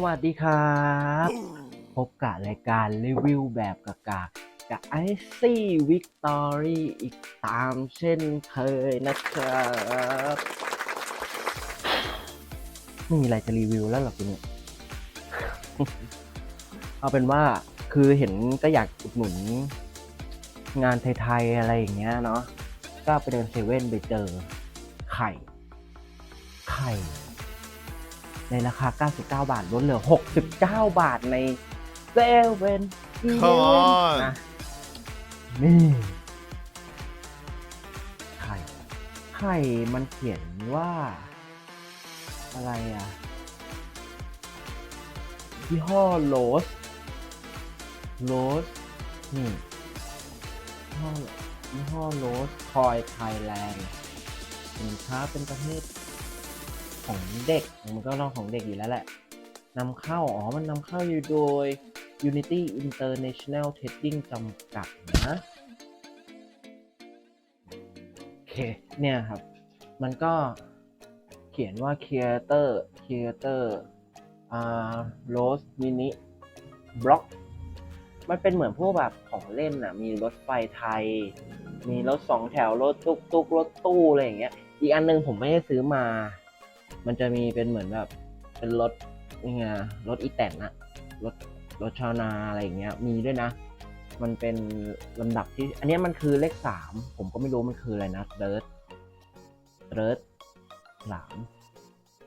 สวัสดีครับ พบกับรายการรีวิวแบบกากากับไอซี่วิกตอรี่อีกตามเช่นเคยนะครับไม่มีอะไรจะรีวิวแล้วหรอกคุณเนี่ยเอาเป็นว่าคือเห็นก็อยากอุดหนุน งานไทยๆอะไรอย่างเงี้ยเนาะก็ไปเดินเซเว่นไปเจอไข่ ไข่ ในราคา 99 บาทลดเหลือ 69 บาทในเซเว่น Come on นะนี่ไข่ไข่มันเขียนว่า อะไรอะยี่ห้อโรสโรสนี่ยี่ห้อยี่ห้อโรสคอยไทยแลนด์สินค้าเป็นประเภท ของเด็ก มันก็ต้องของเด็กอยู่แล้วแหละนำเข้า อ๋อ มันนำเข้าอยู่โดย Unity International Trading จำกัดนะโอเคเนี่ยครับ มันก็เขียนว่า Creator Creator อ่า Rose Mini Block มันเป็นเหมือนพวกแบบของเล่นอะมีรถไฟไทย มีรถสองแถว รถตุกตุกรถตู้อะไรอย่างเงี้ย อีกอันหนึงผมไม่ได้ซื้อมา มันจะมีเป็นเหมือนแบบ เป็นรถนี่ไงรถอีแตนอะรถรถชาวนาอะไรอย่างเงี้ย มีด้วยนะ มันเป็นลำดับที่ อันนี้มันคือเลขสามผมก็ไม่รู้มันคืออะไรนะเดิร์ดเดิร์ดสาม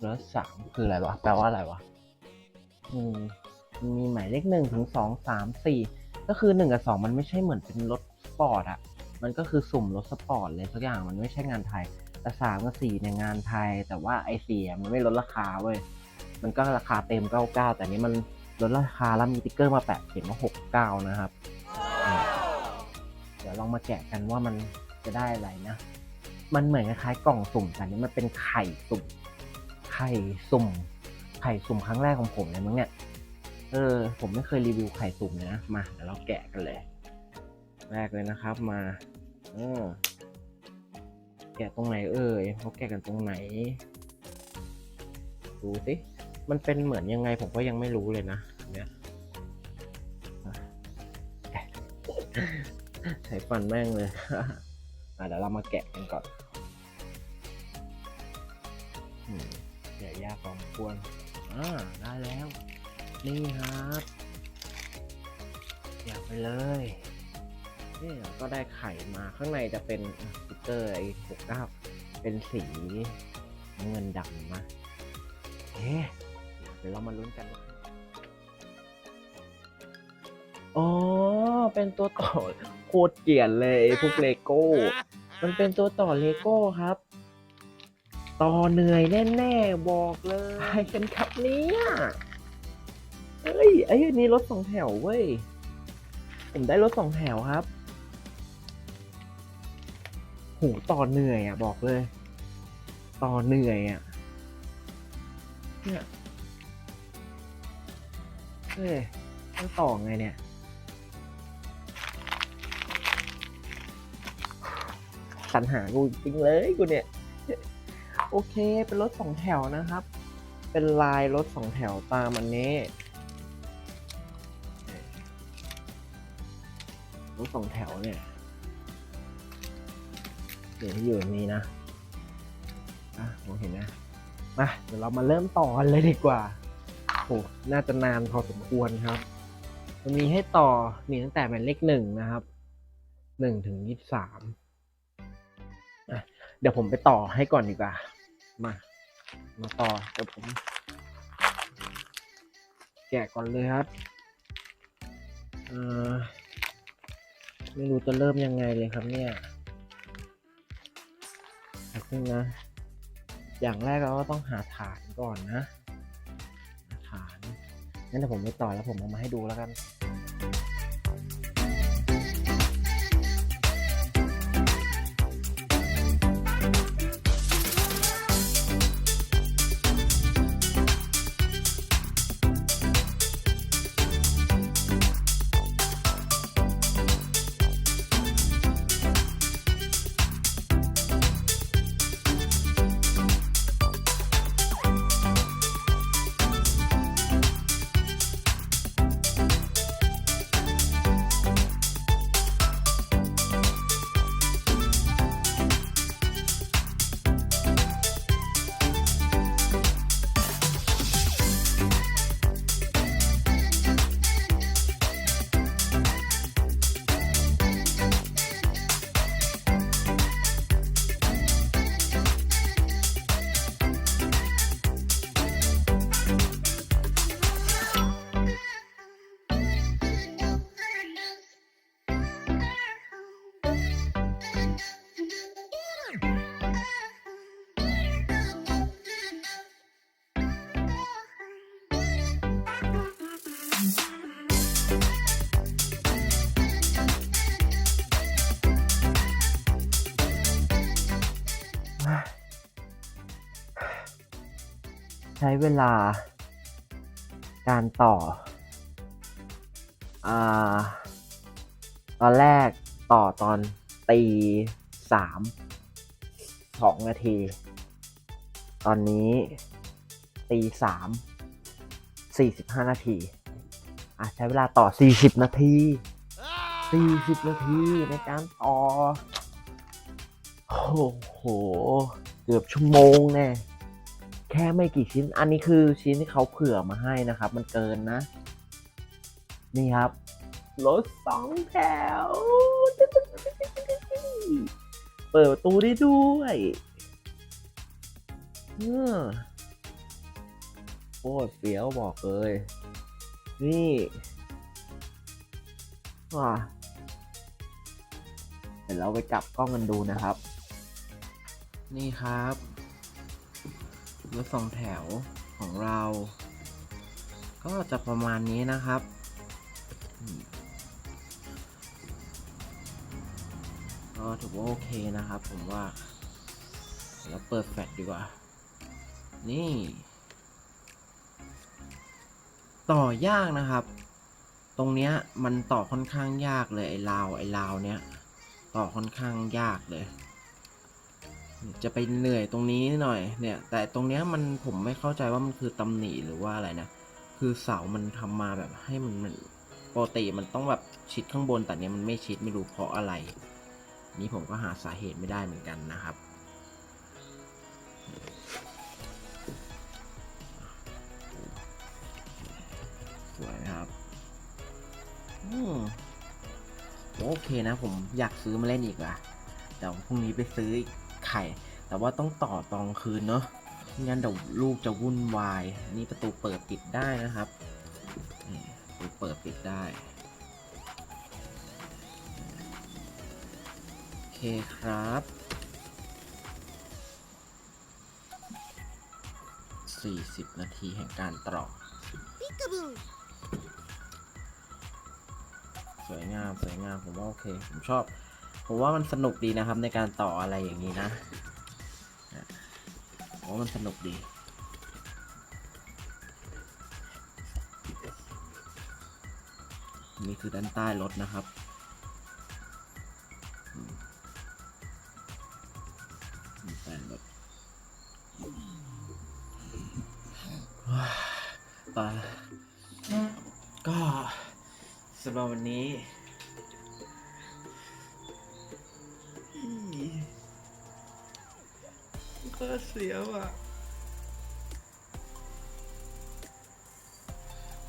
เดิร์ดสามคืออะไรวะแปลว่าอะไรวะอืมมีหมายเลขหนึ่งถึงสองสามสี่ก็คือหนึ่งกับสองมันไม่ใช่เหมือนเป็นรถสปอร์ตอะมันก็คือสุ่มรถสปอร์ตเลยสักอย่างมันไม่ใช่งานไทย แต่สามกับสี่เนี่ยงานไทย แต่ว่าไอเสียมันไม่ลดราคาเว้ยมันก็ราคาเต็ม99แต่นี้มันลดราคาแล้วมีติ๊กเกอร์มาแปะเขียนว่า69นะครับอืมเดี๋ยวลองมาแกะกันว่ามันจะได้อะไรนะ มันเหมือนคล้ายๆกล่องสุ่มแต่อันนี้มันเป็นไข่สุ่ม ไข่สุ่ม ไข่สุ่มครั้งแรกของผมเลยมั้งเนี่ย เออ ผมไม่เคยรีวิวไข่สุ่มเลยนะ มาเดี๋ยวเราแกะกันเลย แรกเลยนะครับมา เออแกะตรงไหนเอ่ยเขาแกะกันตรงไหน ดูสิ มันเป็นเหมือนยังไงผมก็ยังไม่รู้เลยนะเนี้ยใช้ฟันแม่งเลยอะเดี๋ยวเรามาแกะกันก่อนอืมแกะยากพอสมควรอ่าได้แล้ว นี่ครับ อยากไปเลย นี่เราก็ได้ไข่มาข้างในจะเป็นสติกเกอร์ไอ้หกเก้าเป็นสีเงินดำนะเอ๊ะเดี๋ยวเรามาลุ้นกันว่าอ๋อ เป็นตัวต่อโคตรเกลียดเลยพวกเลโก้ มันเป็นตัวต่อเลโก้ครับ ต่อเหนื่อยแน่ๆ บอกเลยใครกันครับเนี่ยเฮ้ย ไอ้นี่รถสองแถวเว้ย ผมได้รถสองแถวครับ หต่อเหนื่อยอะบอกเลย ต่อเหนื่อยอะเนี่ยเฮ้ยต้องต่อไงเนี่ยสรรหากูจริงเลยกูเนี่ย โอเคเป็นรถสองแถวนะครับ เป็นลายรถสองแถวตามอันนี้รถสองแถวเนี่ย เดี๋ยวที่อยู่ตรงนี้นะอะมองเห็นนะมาเดี๋ยวเรามาเริ่มต่อกันเลยดีกว่าโหน่าจะนานพอสมควรครับมันมีให้ต่อมีตั้งแต่หมายเลขหนึ่งนะครับหนึ่งถึงยี่สิบสามเดี๋ยวผมไปต่อให้ก่อนดีกว่า มา มาต่อเดี๋ยวผม แกะก่อนเลยครับเออไม่รู้จะเริ่มยังไงเลยครับเนี่ย นะคุณนะ อย่างแรกเราก็ต้องหาฐานก่อนนะ ฐานงั้นเดี๋ยวผมไปต่อแล้วผมเอามาให้ดูแล้วกัน ใช้เวลา การต่ออตอนแรกต่อตอนตีสามสองนาที ตอนนี้ตีสามสี่สิบห้านาทีอาใช้เวลาต่อสี่สิบนาทีสี่สิบนาทีในการต่อ โอ้โห เกือบชั่วโมงแน่แค่ไม่กี่ชิ้น อันนี้คือชิ้นที่เขาเผื่อมาให้นะครับ มันเกินนะ นี่ครับ รถสองแถว เปิดประตูได้ด้วยเออโคตรเฟี้ยวบอกเลย นี่ว้าเดี๋ยวเราไปกลับกล้องกันดูนะครับ นี่ครับรถสองแถวของเรา ก็จะประมาณนี้นะครับก็ถือว่าโอเคนะครับ ผมว่าเดี๋ยวเราเปิดแฟลชดีกว่า นี่ ต่อยากนะครับ ตรงเนี้ยมันต่อค่อนข้างยากเลยไอ้ราวไอ้ราวเนี้ยต่อค่อนข้างยากเลย จะไปเหนื่อยตรงนี้หน่อยเนี่ย แต่ตรงเนี้ยมันผมไม่เข้าใจว่ามันคือตำหนิหรือว่าอะไรนะ คือเสามันทำมาแบบให้มันมันปกติมันต้องแบบชิดข้างบนแต่เนี้ยมันไม่ชิดไม่รู้เพราะอะไร นี่ผมก็หาสาเหตุไม่ได้เหมือนกันนะครับสวยนะครับอืมโอเคนะผมอยากซื้อมาเล่นอีกว่ะเดี๋ยวพรุ่งนี้ไปซื้ออีก ไข่ แต่ว่าต้องต่อตอนคืนเนาะไม่งั้นเดี๋ยวลูกจะวุ่นวายนี่ประตูเปิดปิดได้นะครับประตูเปิดปิดได้โอเคครับ40นาทีแห่งการตรอกสวยงามสวยงามผมว่าโอเค ผมชอบ ผมว่ามันสนุกดีนะครับในการต่ออะไรอย่างนี้นะผมว่ามันสนุกดีนี่คือด้านใต้รถนะครับอืมด้านใต้รถว้าก็สำหรับวันนี้ ก็เสียวอะ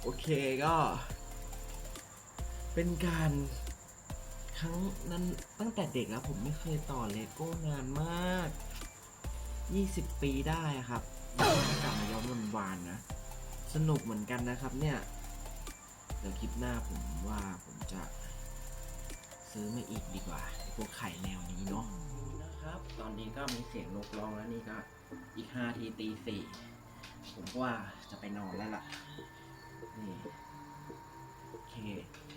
โอเคก็ เป็นการครั้งนั้นตั้งแต่เด็กแล้วผมไม่เคยต่อเลโก้นานมาก 20 ปีได้ครับกลับมาย้อนวันวานๆนะ สนุกเหมือนกันนะครับเนี่ย เดี๋ยวคลิปหน้าผมว่าผมจะซื้อมาอีกดีกว่าพวกไข่แนวนี้เนาะ ครับ ตอนนี้ก็มีเสียงนกร้องแล้วนี่ก็อีกห้าทีตีสี่ผมว่าจะไปนอนแล้วล่ะ นี่โอเค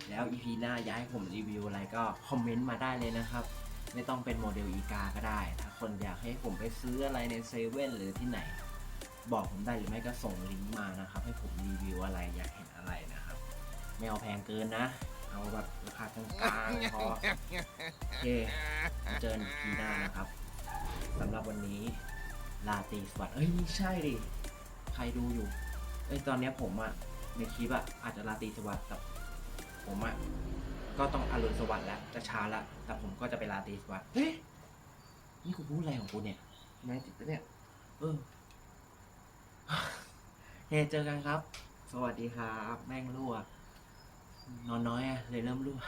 แล้ว EP หน้าอยากให้ผมรีวิวอะไรก็คอมเมนต์มาได้เลยนะครับ ไม่ต้องเป็นโมเดลอีกาก็ได้ ถ้าคนอยากให้ผมไปซื้ออะไรในเซเว่นหรือที่ไหน บอกผมได้หรือไม่ก็ส่งลิงก์มานะครับ ให้ผมรีวิวอะไรอยากเห็นอะไรนะครับ ไม่เอาแพงเกินนะ เอาแบบราคากลางๆพอโอเคเจอกันทีหน้านะครับสำหรับวันนี้ลาตีสวัสดิ์เอ้ยไม่ใช่ดิ ใครดูอยู่เอ้ยตอนเนี้ยผมอะในคลิปอะอาจจะลาตีสวัสดิ์แต่ผมอะก็ต้องอรุณสวัสดิ์แล้วจะช้าละแต่ผมก็จะไปลาตีสวัสดิ์เฮ้ยนี่กูพูดอะไรของกูเนี่ยแม่จิตปะเนี่ยเออเฮ้เจอกันครับ สวัสดีครับ แม่งรั่ว เลยเริ่มรั่ว